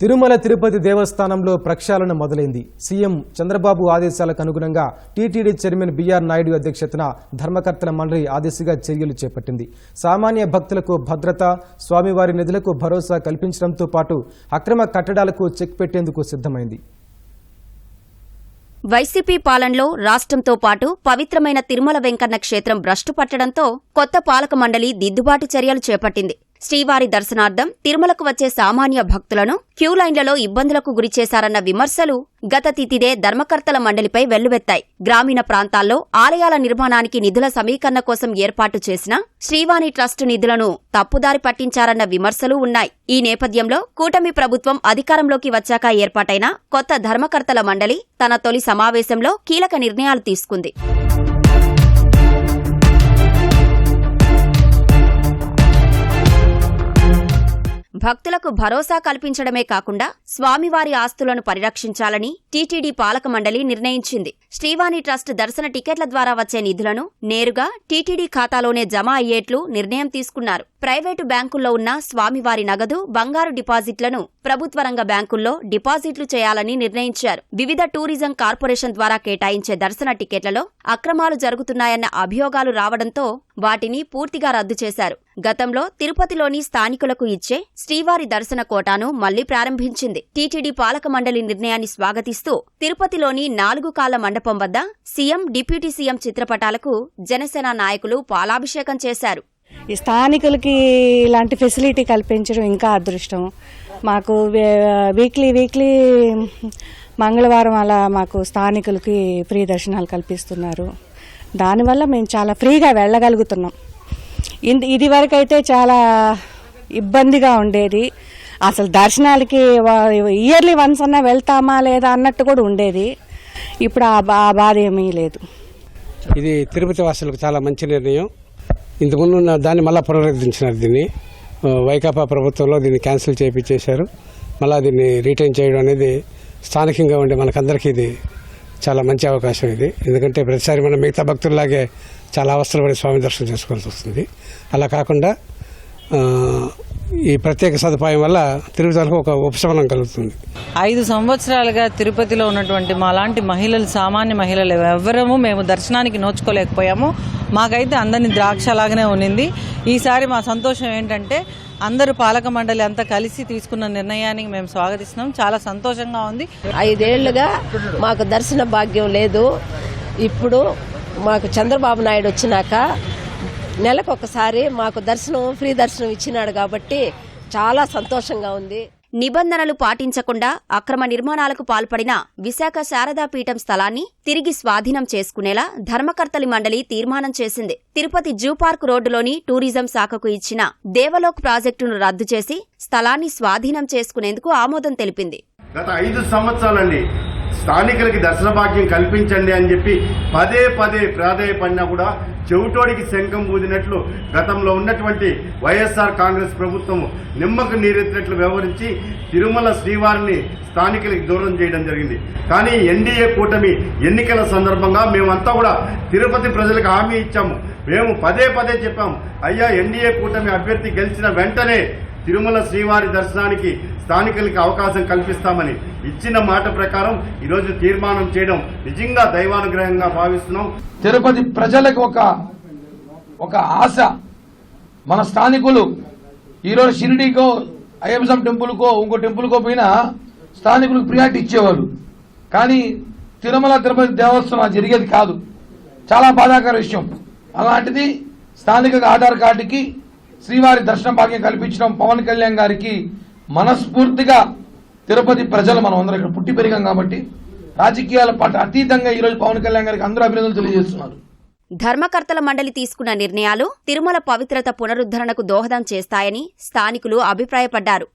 తిరుమల తిరుపతి దేవస్థానంలో ప్రక్షాళన మొదలైంది. సీఎం చంద్రబాబు ఆదేశాలకు అనుగుణంగా టీటీడీ చైర్మన్ బీఆర్ నాయుడు అధ్యక్షతన ధర్మకర్తల మండలి ఆదేశగా చర్యలు చేపట్టింది. సామాన్య భక్తులకు భద్రత స్వామివారి నిధులకు భరోసా కల్పించడంతో పాటు అక్రమ కట్టడాలకు చెక్ పెట్టేందుకు సిద్ధమైంది. వైసీపీ పాలనలో రాష్ట్రంతో పాటు పవిత్రమైన తిరుమల వెంకన్న క్షేత్రం భ్రష్టు పట్టడంతో కొత్త పాలక మండలి దిద్దుబాటు చర్యలు చేపట్టింది. శ్రీవారి దర్శనార్థం తిరుమలకు వచ్చే సామాన్య భక్తులను క్యూ లైన్లలో ఇబ్బందులకు గురిచేశారన్న విమర్శలు గత తిథిదే ధర్మకర్తల మండలిపై వెల్లువెత్తాయి. గ్రామీణ ప్రాంతాల్లో ఆలయాల నిర్మాణానికి నిధుల సమీకరణ కోసం ఏర్పాటు చేసిన శ్రీవాణి ట్రస్టు నిధులను తప్పుదారి పట్టించారన్న విమర్శలు ఉన్నాయి. ఈ నేపథ్యంలో కూటమి ప్రభుత్వం అధికారంలోకి వచ్చాక ఏర్పాటైన కొత్త ధర్మకర్తల మండలి తన తొలి సమావేశంలో కీలక నిర్ణయాలు తీసుకుంది. భక్తులకు భరోసా కల్పించడమే కాకుండా స్వామివారి ఆస్తులను పరిరక్షించాలని టీటీడీ పాలక మండలి నిర్ణయించింది. శ్రీవాణి ట్రస్ట్ దర్శన టికెట్ల ద్వారా వచ్చే నిధులను నేరుగా టీటీడీ ఖాతాలోనే జమ అయ్యేట్లు నిర్ణయం తీసుకున్నారు. ప్రైవేటు బ్యాంకుల్లో ఉన్న స్వామివారి నగదు బంగారు డిపాజిట్లను ప్రభుత్వ రంగ బ్యాంకుల్లో డిపాజిట్లు చేయాలని నిర్ణయించారు. వివిధ టూరిజం కార్పొరేషన్ ద్వారా కేటాయించే దర్శన టికెట్లలో అక్రమాలు జరుగుతున్నాయన్న అభియోగాలు రావడంతో వాటిని పూర్తిగా రద్దు చేశారు. గతంలో తిరుపతిలోని స్థానికులకు ఇచ్చే శ్రీవారి దర్శన కోటాను మళ్ళీ ప్రారంభించింది. టీటీడీ పాలక మండలి నిర్ణయాన్ని స్వాగతిస్తూ తిరుపతిలోని నాలుగు కాల మండపం వద్ద సీఎం డిప్యూటీ సీఎం చిత్రపటాలకు జనసేన నాయకులు పాలాభిషేకం చేశారు. ఈ స్థానికులకి ఇలాంటి ఫెసిలిటీ కల్పించడం ఇంకా అదృష్టం. మాకు వీక్లీ వీక్లీ మంగళవారం అలా మాకు స్థానికులకి ఫ్రీ దర్శనాలు కల్పిస్తున్నారు. దానివల్ల మేము చాలా ఫ్రీగా వెళ్ళగలుగుతున్నాం. ఇది వరకు అయితే చాలా ఇబ్బందిగా ఉండేది. అసలు దర్శనాలకి ఇయర్లీ వన్స్ అన్నా వెళ్తామా లేదా అన్నట్టు కూడా ఉండేది. ఇప్పుడు ఆ బా- ఆ బాధ ఏమీ లేదు. ఇది తిరుపతి వాసులకు చాలా మంచి నిర్ణయం. ఇంతకుముందు ఉన్న దాన్ని మళ్ళీ పునరుద్ధరించినారు దీన్ని. వైకాపా ప్రభుత్వంలో దీన్ని క్యాన్సిల్ చేయించేశారు మళ్ళీ దీన్ని రీటైన్ చేయడం అనేది స్థానికంగా ఉండే మనకందరికీ ఇది చాలా మంచి అవకాశం ఇది. ఎందుకంటే ప్రతిసారి మనం మిగతా భక్తుల్లాగే చాలా అవసరపడి స్వామి దర్శనం చేసుకోవాల్సి వస్తుంది. అలా కాకుండా ఈ ప్రత్యేక సదుపాయం వల్ల తిరుగుదలకు ఒక ఉపశమనం కలుగుతుంది. ఐదు సంవత్సరాలుగా తిరుపతిలో ఉన్నటువంటి మాలాంటి మహిళలు సామాన్య మహిళలు ఎవ్వరము మేము దర్శనానికి నోచుకోలేకపోయాము. మాకైతే అందరినీ ద్రాక్ష లాగానే ఉన్నింది. ఈసారి మా సంతోషం ఏంటంటే అందరూ పాలక మండలి అంతా కలిసి తీసుకున్న నిర్ణయానికి మేము స్వాగతిస్తున్నాం. చాలా సంతోషంగా ఉంది. ఐదేళ్ళుగా మాకు దర్శన భాగ్యం లేదు. ఇప్పుడు మాకు చంద్రబాబు నాయుడు వచ్చినాక నెలకు ఒకసారి మాకు దర్శనం ఫ్రీ దర్శనం ఇచ్చినాడు కాబట్టి చాలా సంతోషంగా ఉంది. నిబంధనలు పాటించకుండా అక్రమ నిర్మాణాలకు పాల్పడిన విశాఖ శారదా పీఠం స్థలాన్ని తిరిగి స్వాధీనం చేసుకునేలా ధర్మకర్తలి మండలి తీర్మానం చేసింది. తిరుపతి జూ పార్క్ రోడ్డులోని టూరిజం శాఖకు ఇచ్చిన దేవలోక్ ప్రాజెక్టును రద్దు చేసి స్థలాన్ని స్వాధీనం చేసుకునేందుకు ఆమోదం తెలిపింది. గత ఐదు సంవత్సరాలండి స్థానికులకి దర్శన భాగ్యం కల్పించండి అని చెప్పి పదే పదే ప్రాధాయపడినా కూడా చెవిటోడికి శంఖం ఊదినట్లు గతంలో ఉన్నటువంటి వైఎస్ఆర్ కాంగ్రెస్ ప్రభుత్వం నిమ్మకు నీరెత్తినట్లు వ్యవహరించి తిరుమల శ్రీవారిని స్థానికులకి దూరం చేయడం జరిగింది. కానీ ఎన్డీఏ కూటమి ఎన్నికల సందర్భంగా మేమంతా కూడా తిరుపతి ప్రజలకు హామీ ఇచ్చాము. మేము పదే పదే చెప్పాము. అయ్యా ఎన్డీఏ కూటమి అభ్యర్థి గెలిచిన వెంటనే తిరుమల శ్రీవారి దర్శనానికి స్థానికులకి అవకాశం కల్పిస్తామని ఇచ్చిన మాట ప్రకారం ఈరోజు తీర్మానం చేయడం నిజంగా దైవానుగ్రహంగా భావిస్తున్నాం. తిరుపతి ప్రజలకు ఒక ఒక ఆశ. మన స్థానికులు ఈరోజు షిరిడీకో అయ్యంసం టెంపుల్కో ఇంకో టెంపుల్కో పోయినా స్థానికులకు ప్రియారిటీ ఇచ్చేవారు. కానీ తిరుమల తిరుపతి దేవస్థానం జరిగేది కాదు. చాలా బాధాకర విషయం. అలాంటిది స్థానిక ఆధార్ కార్డుకి శ్రీవారి దర్శన భాగ్యం కల్పించడం పవన్ కళ్యాణ్ గారికి మనస్ఫూర్తిగా తిరుపతి ప్రజలు మనం అందరం ఇక్కడ పుట్టి పెరిగాం కాబట్టి రాజకీయాల పట్ల అతీతంగా ఈరోజు పవన్ కళ్యాణ్ గారికి అందరూ అభినందనలు తెలియజేస్తున్నారు. ధర్మకర్తల మండలి తీసుకున్న నిర్ణయాలు తిరుమల పవిత్రత పునరుద్ధరణకు దోహదం చేస్తాయని స్థానికులు అభిప్రాయపడ్డారు.